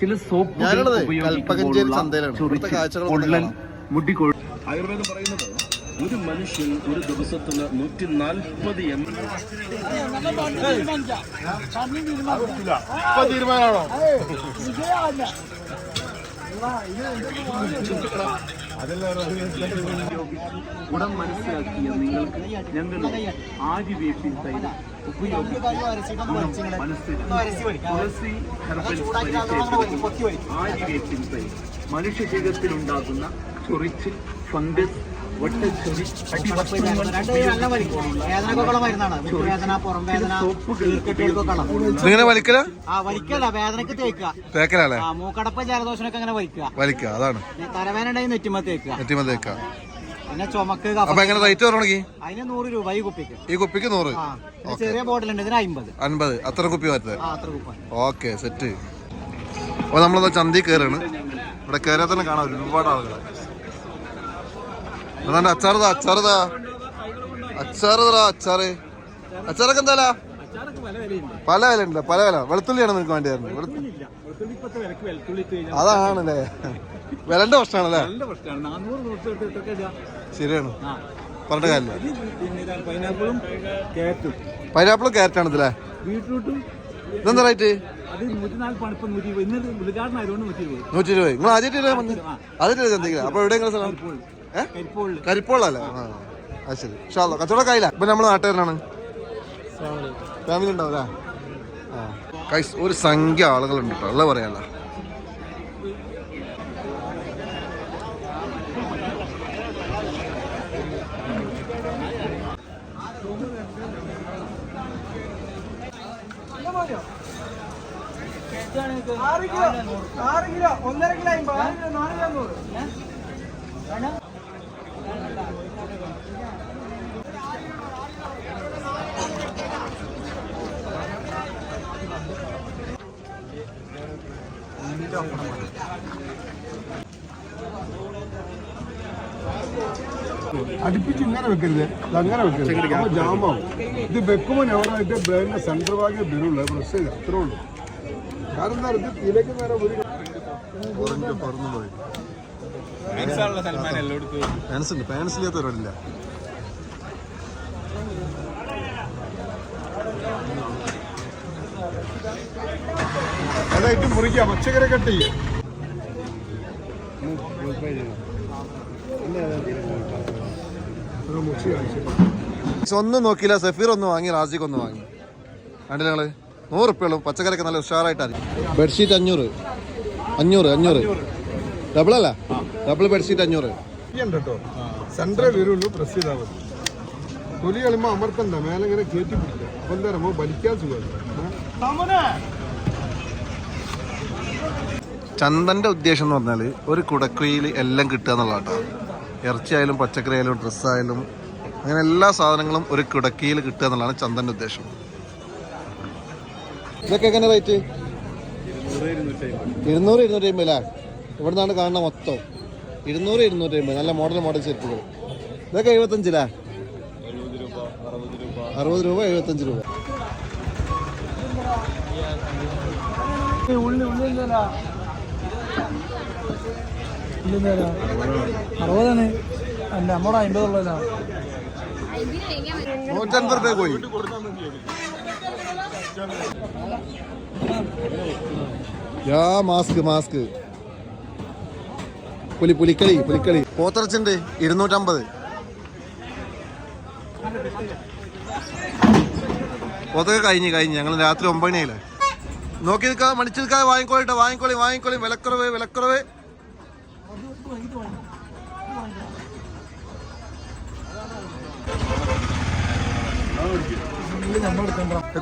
ചില സോപ്പ് ഉപയോഗിക്കുമ്പോഴുള്ള. മുടികൊഴ ആയുർവേദം പറയുന്നത് ഒരു മനുഷ്യൻ ഒരു ദിവസത്തിന് നൂറ്റി നാൽപ്പത് എം തീരുമാനമാണോ ഗുണം മനസ്സിലാക്കിയ നിങ്ങൾക്ക് ഞങ്ങൾ ആര്യവേപ്പിൻ തൈലം ഉപയോഗിക്കും മനസ്സിലാക്കി ജീവിതത്തിൽ ഉണ്ടാകുന്ന ചൊറിച്ച് മനുഷ്യ ചൊറിച്ചിൽ ഫംഗസ് ഇതിങ്ങനെ വലിക്കല? ആ വലിക്കല്ല. വേദനക്ക് തേക്കുക. തേക്കലല്ലേ? മൂക്കടപ്പ് ജലദോഷനൊക്കെ അങ്ങനെ വലിക്കുക. വലിക്കുക അതാണ്. തലവേദന ഉണ്ടെങ്കിൽ നെറ്റിമ തേക്കുക. നെറ്റിമ തേക്ക പിന്നെ ചുമക്ക് അപ്പൊ എങ്ങനെ റേറ്റ് തുടങ്ങി അതിന് നൂറ് രൂപ ഈ കുപ്പിക്ക്. ഈ കുപ്പിക്ക് നൂറ്? ആ ബോട്ടിൽ ഉണ്ട് ഇതിന് അമ്പത് അൻപത്. അത്ര കുപ്പി കുപ്പ ഓക്കെ സെറ്റ് അപ്പൊ നമ്മളത് ചന്തി കയറാണ് ഇവിടെ കയറിയാൽ തന്നെ കാണാം ഒരുപാട് ആളുകൾ അതാണ് അച്ചാറതാ അച്ചാറതാ അച്ചാറതാ അച്ചാറ് അച്ചാറൊക്കെ എന്താ പല വില ഉണ്ട് പല വില. വെളുത്തുള്ളിയാണ് നിനക്ക് വേണ്ടിയായിരുന്നു വെളുത്തുള്ളി അതാണല്ലേ. വിലന്റെ പ്രശ്നമാണല്ലേ? ശരിയാണ്. പറഞ്ഞ കാര്യം പൈനാപ്പിളും ക്യാരറ്റാണ് ബീട്രൂട്ടും ഇതെന്താ റേറ്റ് നൂറ്റി ഇരുപത്. നിങ്ങൾ ആദ്യമായിട്ട് വന്ന്? ആദ്യമായിട്ട് ചന്തിക്കില്ല അപ്പൊ എവിടെ നിങ്ങളെ സ്ഥലം? ഏ? കരിപ്പോളിൽ. കരിപ്പോളല്ലേ ആ. ശരി. ഷാളോ കച്ചവടം കായില്ല ഇപ്പൊ നമ്മൾ നാട്ടുകാരനാണ്. ഫാമിലി ഉണ്ടാവില്ല കൈസ് ഒരു സംഖ്യ ആളുകളുണ്ട് കേട്ടോ ഉള്ള പറയാല്ല ആറ് കിലോ ആറ് കിലോ ഒന്നര കിലോ ആറ് കിലോ നാല് കിലോ നൂറ് അടുപ്പിച്ച് ഇങ്ങനെ വെക്കരുത്. ഇത് അങ്ങനെ വെക്കരുത്. അപ്പൊ ജാമാവും. ഇത് വെക്കുമ്പോൾ ഞവറായിട്ട് ബ്രെയിനിന്റെ സെൻട്രൽ ഭാഗം വരുള്ളൂ. പ്രസ് ചെയ്ത് അത്രേ ഉള്ളൂ. കാരണം എന്താ പറയുക ഇത് തിലേക്ക് നേരം ഒരു പാൻസ് ഉണ്ട് പാൻസ് ഇല്ലാത്തവരില്ല അതായിട്ട് മുറിക്കുക പച്ചക്കറി കട്ട് പക്ഷെ ഒന്നും നോക്കിയില്ല. സഫീർ ഒന്ന് വാങ്ങി റാസിക്ക് ഒന്ന് വാങ്ങി. കണ്ടില്ല ഞങ്ങൾ നൂറ് ഉറുപ്പ്യോളും പച്ചക്കറിയൊക്കെ നല്ല ഉഷാറായിട്ടായിരിക്കും. ബെഡ്ഷീറ്റ് അഞ്ഞൂറ്. അഞ്ഞൂറ് അഞ്ഞൂറ്. ഡബിൾ അല്ല? ഡബിൾ ബെഡ്ഷീറ്റ് അഞ്ഞൂറ്. ഉണ്ട് കേട്ടോ. സെൻട്രൽ വരുള്ളൂ പ്രസ് ചെയ്താൽ മതി. തൊലി കളിയുമ്പോൾ അമർത്തണ്ട. മേലെ ഇങ്ങനെ കയറ്റി പിടിക്കുക. അപ്പം എന്താ പറയുമ്പോൾ വലിക്കാൻ സുഖമാണ് ചന്ദന്റെ ഉദ്ദേശം എന്ന് പറഞ്ഞാൽ ഒരു കുടക്കുയിൽ എല്ലാം കിട്ടുക എന്നുള്ളതാട്ടോ. ഇറച്ചിയായാലും പച്ചക്കറി ആയാലും ഡ്രസ്സായാലും അങ്ങനെ എല്ലാ സാധനങ്ങളും ഒരു കുടക്കയിൽ കിട്ടുക എന്നുള്ളതാണ് ചന്ദന്റെ ഉദ്ദേശം. ഇതൊക്കെ എങ്ങനെ റേറ്റ് ഇരുന്നൂറ് ഇരുന്നൂറ്റി അമ്പത് അല്ലേ? ഇവിടെ നിന്നാണ് കാണുന്ന മൊത്തം. ഇരുന്നൂറ് ഇരുന്നൂറ്റി അമ്പത് നല്ല മോഡൽ മോഡൽ ചെരുപ്പുകൾ ഇതൊക്കെ എഴുപത്തഞ്ചിലാ അറുപത് രൂപ എഴുപത്തഞ്ച് രൂപ. ഉള്ളി അറുപതാണ്. അല്ല നമ്മുടെ അമ്പതുള്ളതാ നൂറ്റൻപത് രൂപ പോയി. യാ മാസ്ക് മാസ്ക്. പുലി പുലിക്കളി പുലിക്കളി. പോത്തിറച്ചുണ്ട് ഇരുന്നൂറ്റമ്പത്. പോത്തൊക്കെ കഴിഞ്ഞ് കഴിഞ്ഞ്. ഞങ്ങൾ രാത്രി ഒമ്പത് നോക്കി നിൽക്കാതെ മടിച്ചു നിൽക്കാതെ വാങ്ങിക്കോളിട്ടെ വാങ്ങിക്കോളി വാങ്ങിക്കോളി വിലക്കുറവ് വിലക്കുറവ്.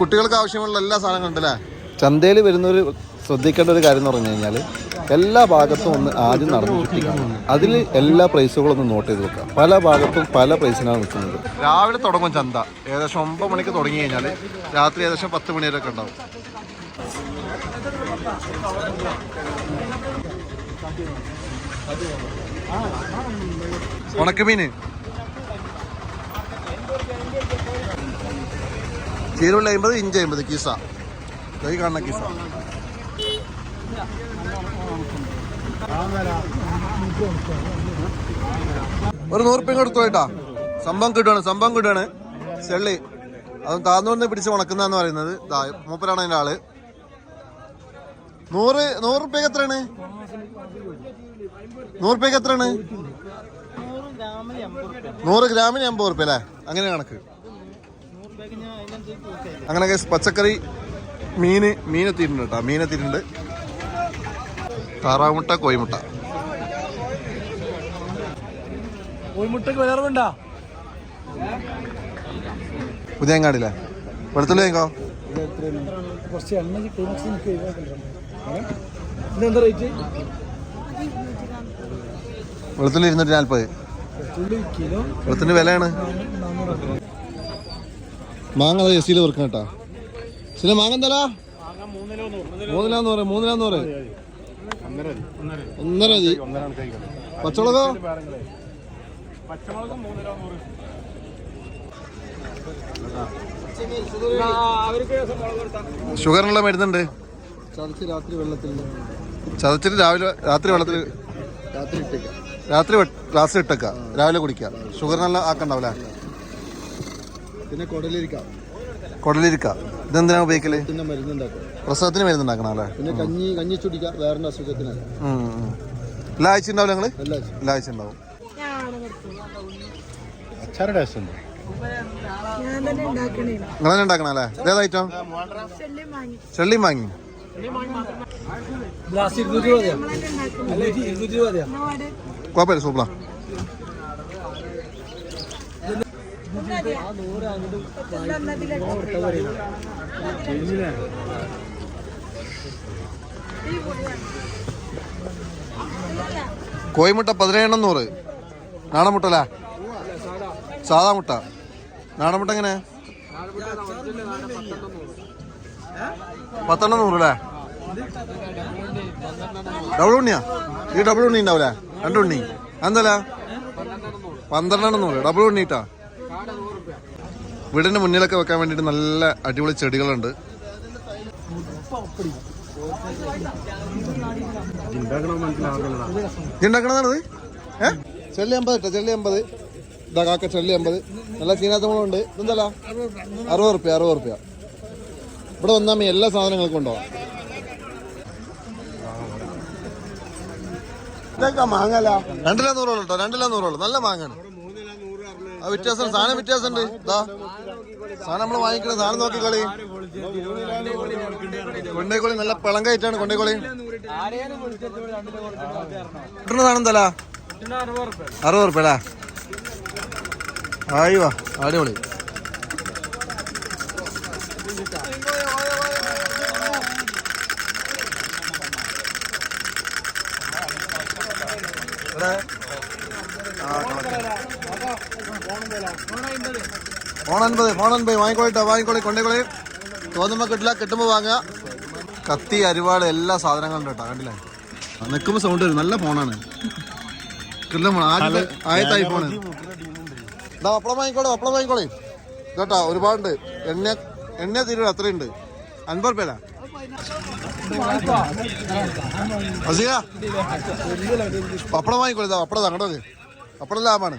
കുട്ടികൾക്ക് ആവശ്യമുള്ള എല്ലാ സാധനങ്ങളും ഉണ്ടല്ലേ ചന്തയിൽ വരുന്നവർ ശ്രദ്ധിക്കേണ്ട ഒരു കാര്യം എന്ന് പറഞ്ഞു കഴിഞ്ഞാൽ എല്ലാ ഭാഗത്തും ഒന്ന് ആദ്യം നടന്നു ചുറ്റിക്കണം. അതിൽ എല്ലാ പ്രൈസുകളും ഒന്ന് നോട്ട് ചെയ്ത് വെക്കാം പല ഭാഗത്തും പല പ്രൈസിനാണ് നിൽക്കുന്നത്. രാവിലെ തുടങ്ങും ചന്ത. ഏകദേശം ഒമ്പത് മണിക്ക് തുടങ്ങി കഴിഞ്ഞാൽ രാത്രി ഏകദേശം പത്ത് മണി വരെയൊക്കെ ഉണ്ടാവും. ഉണക്കമീന് ചീരുള്ള അമ്പത് ഇഞ്ച് അമ്പത് കിസ. കൈ കാണുന്ന കിസ. ഒരു നൂറ് റുപ്യ കൊടുത്തു കേട്ടാ. സംഭവം കിട്ടുകയാണ് സംഭവം കിട്ടുകയാണ് ചെള്ളി. അതും താന്നൂരിനെ പിടിച്ച് ഉണക്കുന്നതെന്ന് പറയുന്നത്. മൂപ്പരാണ് അതിന്റെ ആൾ. നൂറ് നൂറ് റുപ്യക്ക് എത്രയാണ്? നൂറ് റുപ്യക്ക് എത്രയാണ്? നൂറ് ഗ്രാമിന് എൺപത് റുപ്യ അല്ലേ? അങ്ങനെ കണക്ക്. അങ്ങനെ പച്ചക്കറി മീന് മീൻ എത്തിയിട്ടുണ്ട് കേട്ടോ. മീൻ എത്തിയിട്ടുണ്ട്. താറാമുട്ട കോയിമുട്ട കോയിമുട്ടക്ക് വേറെണ്ടാ പുതിയങ്ങാടില്ലേ വെളുത്തുള്ളി വാങ്ങിക്കോ. കുറച്ച് എണ്ണ ക്ലീനക്സ് എന്താ റേറ്റ്? വെളുത്തുള്ളി ഇരുന്നൂറ്റി നാൽപ്പത് വെളുത്തുള്ളി വിലയാണ്. മാങ്ങ എ സിയിൽ വെറുക്കണം കേട്ടാ. ശരി മാങ്ങ എന്താ മൂന്നിലാന്ന് പറയാം മൂന്നിലാന്ന് പറയാം ഒന്നര മതി. പച്ചമുളകോ? ഷുഗറിനുള്ള മരുന്നുണ്ട്. ചതച്ച് രാത്രി വെള്ളത്തിൽ ചതച്ചിട്ട് രാവിലെ രാത്രി വെള്ളത്തിൽ രാത്രി ഇട്ടേക്കാം. രാത്രി ഗ്ലാസ് ഇട്ടേക്ക. രാവിലെ കുടിക്കാം. നല്ല ആക്കണ്ടാവില്ലേ പിന്നെ കുടലിരിക്കാം. കുടലിരിക്ക. ഇതെന്തിനാ ഉപയോഗിക്കൽ? പിന്നെ മരുന്നുണ്ടാക്കാം. പ്രസവത്തിന് മരുന്നുണ്ടാക്കണം അല്ലേ? പിന്നെ കഞ്ഞി കഞ്ഞി ചുടിക്കാം വേറെ അസുഖത്തിന്. എല്ലാ ആഴ്ച ഉണ്ടാവില്ല ഞങ്ങൾ എല്ലാ ആഴ്ച. ഉണ്ടാവും അച്ചാറ് ടേസ്റ്റ് ഉണ്ട്? ഞാൻ തന്നെ ചെള്ളി നിങ്ങൾ കുഴപ്പമില്ല സൂപ്പറാ കോയിമുട്ട പതിനേഴെണ്ണം നൂറ് നാടൻമുട്ട സാദാ സാധാ മുട്ട. നാടൻമുട്ട എങ്ങനെ? പത്തെണ്ണം നൂറ് അല്ലേ ഡബിൾ ഉണ്ണിയാ? ഈ ഡബിൾ ഉണ്ണി ഉണ്ടാവില്ലേ രണ്ട് ഉണ്ണി. എന്തല്ല പന്ത്രണ്ടെണ്ണം നൂറ്. ഡബിൾ ഉണ്ണിട്ടാ വീടിന്റെ മുന്നിലൊക്കെ വെക്കാൻ വേണ്ടിട്ട് നല്ല അടിപൊളി ചെടികളുണ്ട്. ചെള്ളി അമ്പത് ഇട്ടോ ചെല്ലി അമ്പത്. ഇതാ കാക്ക ചെല്ലി അമ്പത്. നല്ല ചീനാത്തമുളുണ്ട് ഇതെന്തല്ല? അറുപത് റുപ്യ അറുപത് റുപ്യ. ഇവിടെ വന്നാൽ മതി എല്ലാ സാധനങ്ങൾക്കും ഉണ്ടോ? മാങ്ങല. രണ്ടില നൂറോളം കേട്ടോ രണ്ടിലാ നൂറോളം നല്ല മാങ്ങാണ്. ആ വ്യത്യാസം സാധനം വ്യത്യാസമുണ്ട് ഇതാ സാധനം നമ്മൾ വാങ്ങിക്കണം സാധനം നോക്കിക്കളി. കൊണ്ടേക്കോളി നല്ല പിളങ്കായിട്ടാണ് കൊണ്ടേക്കോളി. കിട്ടുന്ന സാധനം എന്തല്ല? അറുപത് റുപ്യടാ. അയ്യോ വാ അടിപൊളി. ഇവിടെ. ഫോൺ അൻപത് വാങ്ങിക്കോളിട്ടോ വാങ്ങിക്കോളി കൊണ്ടേക്കോളി. തോന്നുമ്പോ കിട്ടില്ല കിട്ടുമ്പോ വാങ്ങുക. കത്തി അരിവാട് എല്ലാ സാധനങ്ങളും കേട്ടോ കണ്ടില്ലേ? നിൽക്കുമ്പോ സൗണ്ട് വരും. നല്ല ഫോണാണ്. കിട്ടില്ല ആദ്യത്തെ ആദ്യത്തെ ഐഫോൺ ഇതാ ഒപ്പളം വാങ്ങിക്കോളി ഒപ്പളം വാങ്ങിക്കോളി. കേട്ടോ ഒരുപാടുണ്ട്. എണ്ണ എണ്ണ തീരുവ അത്രയുണ്ട്. അൻപത് റുപ്യല്ല അസിയ പപ്പടം വാങ്ങിക്കൊള്ളു പപ്പടം അങ്ങോട്ട് പപ്പടം ലാഭമാണ്.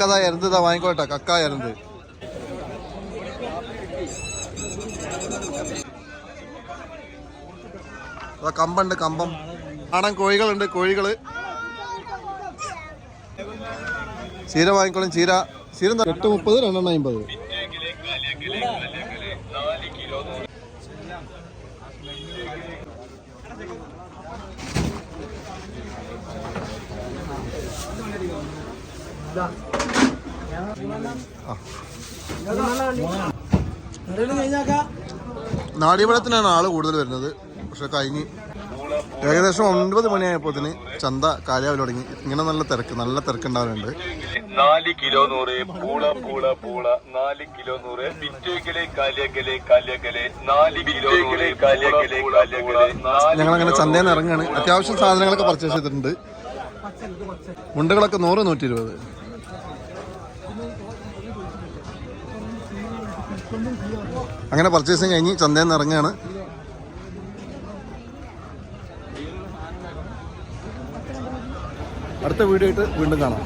കഥ എരുന്ത് ഇതാ വാങ്ങിക്കോട്ടെ കക്ക എരുന്ത്. കമ്പുണ്ട് കമ്പം. കാണാൻ കോഴികളുണ്ട് കോഴികൾ. ചീര വാങ്ങിക്കോളും ചീര. ചീര? എട്ട് മുപ്പത് രണ്ടെണ്ണം അമ്പത്. നാടിയമ്പലത്തിനാണ് ആൾ കൂടുതൽ വരുന്നത്. പക്ഷെ കഴിഞ്ഞ് ഏകദേശം ഒൻപത് മണിയായപ്പോത്തിന് ചന്ത കാലാവിൽ തുടങ്ങി. ഇങ്ങനെ നല്ല തിരക്ക് നല്ല തിരക്കുണ്ടാവലുണ്ട്. നാല് കിലോ നൂറ് പൂള പൂള പൂള. നാല് കിലോ നൂറ്. പിറ്റേക്കലെ കാലിയക്കലെ കാലിയക്കലെ. നാല് കിലോ നൂറ് കാലിയക്കലെ കാലിയക്കലെ. ഞങ്ങൾ അങ്ങനെ ചന്തയിൽ നിന്ന് ഇറങ്ങാണ് അത്യാവശ്യം സാധനങ്ങളൊക്കെ പർച്ചേസ് ചെയ്തിട്ടുണ്ട്. മുണ്ടകളൊക്കെ നൂറ് നൂറ്റി ഇരുപത് അങ്ങനെ പർച്ചേസിങ് കഴിഞ്ഞ് ചന്തയിൽ നിന്ന് ഇറങ്ങുകയാണ്. അടുത്ത വീഡിയോ ആയിട്ട് വീണ്ടും കാണാം.